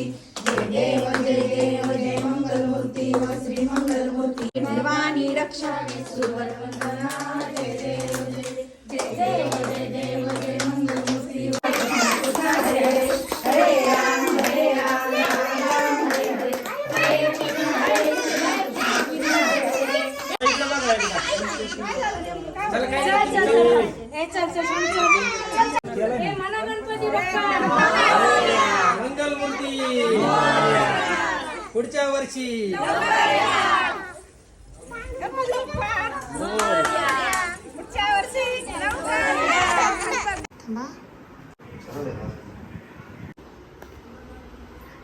मूर्ती जय देव जय देव जय मंगल मूर्ती व श्री मंगल मूर्ती भवानी रक्षा. सुवर्णवंदना जय देव जय देव जय देव जय मंगल मूर्ती हरे राम हरे राम राम राम हरे हरे. हरे कृष्ण हरे कृष्ण मंगलमूर्ती पुढच्या वर्षी.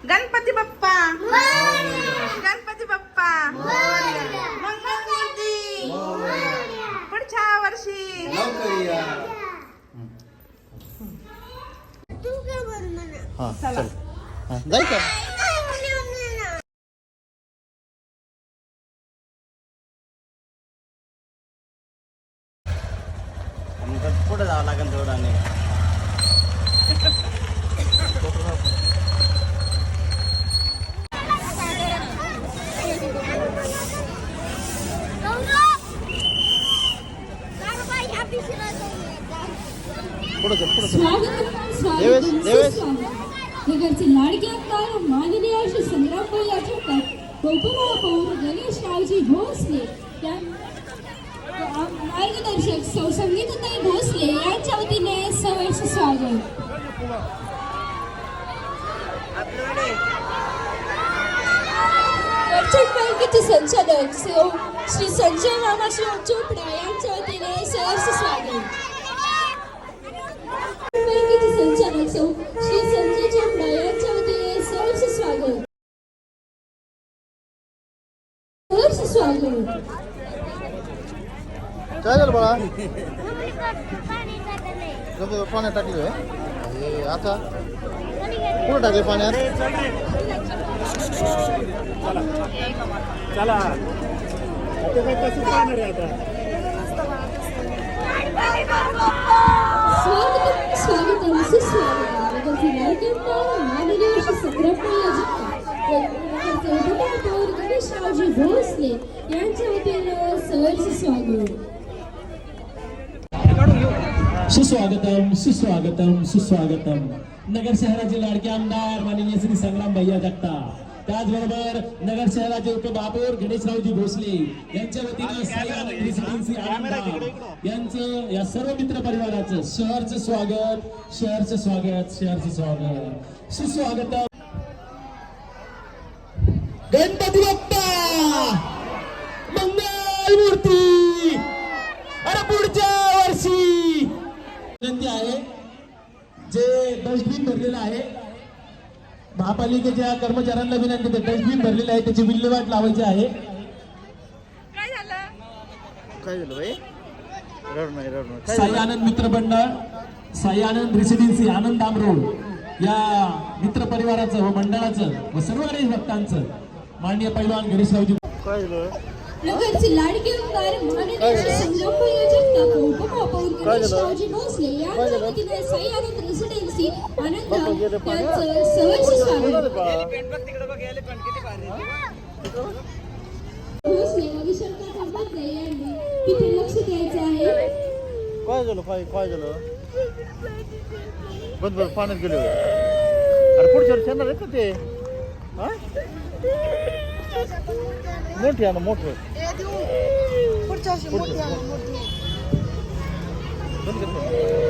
गणपती बाप्पा. गणपती बाप्पा. मंगलमूर्ती. पुढच्या वर्षी. लवकर या हा चल. हा, जाय का पुढे जावं लागेल थोडं नाही पुढे चल पुढे चल स्वागत देवेश, स्वागत देवेश. नगरचे लाडके आमदार माननीय श्री संग्रामबाई अचूककर उपमहापौर गणेश रावजी भोसले मार्गदर्शक सौ संगीतताई भोसले यांच्या वतीने सहर्ष स्वागत. पर्यटन बँकेचे संचालक श्री संजय रामाशिव चोपडा यांच्या वतीने सहर्ष स्वागत. बँकेचे संचालक काय झालं बाळा? पाण्यात टाकले? हे आता? कुठं टाकले पाण्यात? स्वागतम स्वागतम सुस्वागतम नगरचे लाडके आमदार माननीय श्री संग्रामभाई अजिंक्य नगरचे उपमहापौर गणेशरावजी भोसले यांच्या वतीने सहर्ष स्वागत सुस्वागतम सुस्वागतम सुस्वागतम. नगर शहराचे लाडके आमदार माननीय श्री संग्राम भैया जगताप. त्याचबरोबर नगर शहराचे उपमहापौर गणेशरावजी भोसले यांच्या वतीनं यांचं या सर्व मित्र परिवाराचं शहरचं स्वागत शहरचं स्वागत शहरचं स्वागत. सुस्वागतम. गणपती बाप्पा मंगल मूर्ती अरे पुढच्या वर्षी विनंती आहे जे डस्टबिन भरलेलं आहे. महापालिकेच्या कर्मचाऱ्यांना विनंती आहे डस्टबिन भरलेलं आहे. त्याची विल्हेवाट लावायची आहे. काय झालं? काय झालं बाई? रड नाही रड नाही काय साई? आनंद मित्र मंडळ साई आनंद रेसिडेन्सी आनंद आमरोड या मित्र परिवाराचं व मंडळाचं व सर्व गणेश भक्तांचं माननीय पैलवान गणेशरावजी काय झालं? नगरचे लाडके उपमहापौर काय झालं? गणेशरावजी भोसले काय यांच्या झालं? वतीने आनंद रेसिडेन्सी आनंद? यांचं सहर्ष काय स्वागत झालं बाळा? भोसले व विशालकाका बागरे यांनी तिथे लक्ष द्यायचं आहे. काय झालं? काय काय झालं? बंद बंद पाण्यात गेले. अरे पुढच्या येणार आहे का ते. हा? मोठी आहे ना मोठं. पुढच्या मोठी. बंद कर